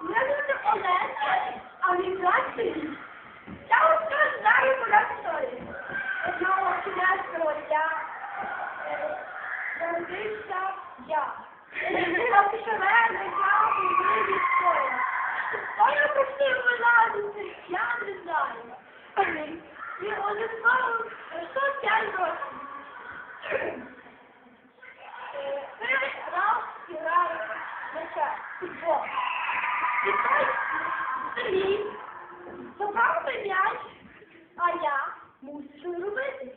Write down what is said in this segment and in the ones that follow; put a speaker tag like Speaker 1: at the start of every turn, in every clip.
Speaker 1: Мене звати Олеся, а він Василь. Я вам знаю про історію. Одного кінецького дня народився я. Що мене я і історія. Хто я просив вилазити, я не знаю. І один мав 105 років. Е, Раз граю м'яча, футбол. І Сергій забрав той м'яч, а я мусив що робити.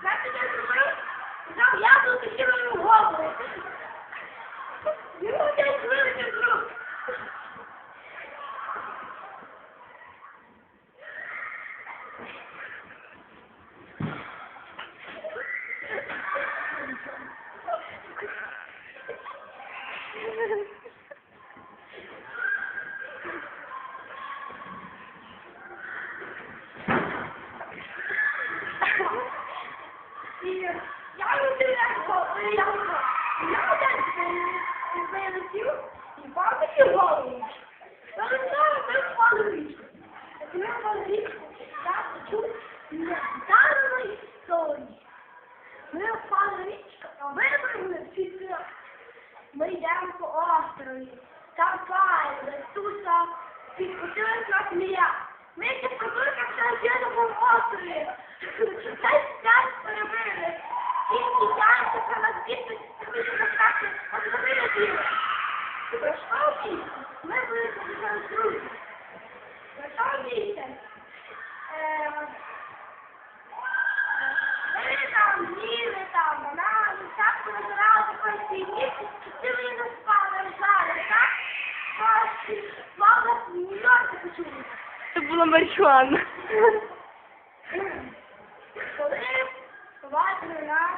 Speaker 1: Знаєте, я зробив? Взяв яблуко і кинув йому в голову. Йому десь вилетів з рук. І я людинку, я я і бабусі голову. Ми впали в річку. Як ми впали в річку, я почув недарну історію. Ми вибрали йдемо по острові. Там файно, туса, підпустили нас мія. Ми ще пробили, що я на по острові. Цей час перебили. І тягнеться про нас діти, ми ще заскати, от зробили діло. Пройшов місяць, ми були з друзі.
Speaker 2: Була марихуана.
Speaker 1: Коли побачили нас,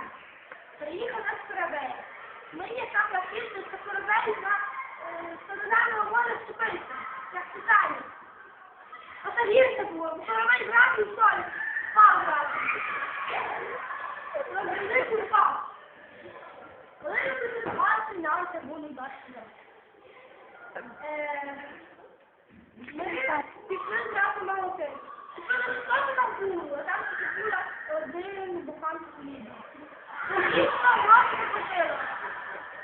Speaker 1: приїхав наш корабель. Ми є там практично, що корабель на е, моря вступився, як Титанік. Оце гірше було, бо корабель грав і солі. Впав грав. Розбудився впав. Коли ми підривалися, нам це було. Е, Ми пішли зразу на готель. Купили що там було, там купила один буханку хліба. Дійсно, гроші купила.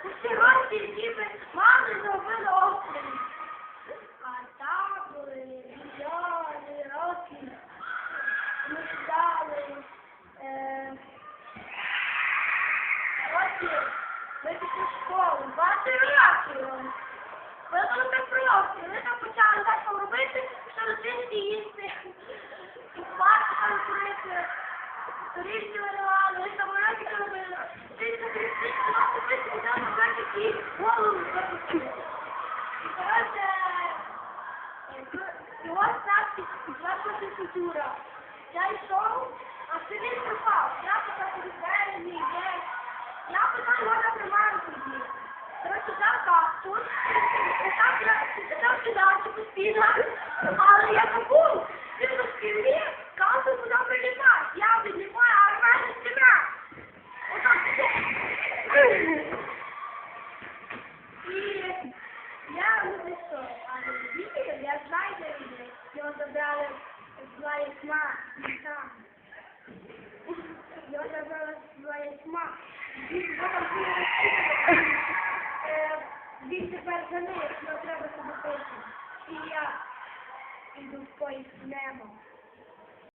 Speaker 1: Усі гроші діти мами зробили острів. А там були мільйони років. Ми ждали. Е, років. Ми пішли в школу. 20 років. Ви були так просто, ви там почали так робити, що дитинці їсти, і спати там курити, сторічки виривали, ви самоліти робили, дитинці дитинці там купити, і там так які голову запустили. І коротше, і ось так наша фізкультура. Я йшов, а сидить пропав. Я показав двері, мій десь. Я питаю, можна тримаю тоді. Коротше, і там я там кидався постійно, але я забув, він до стіни, кактус туди прилітає, я відліпаю, а в відео, знаю, де є. Його забрали зла тьма, там. Його забрала своє тьма. Він тепер за нею, його треба себе. І я йду в поїзд небо.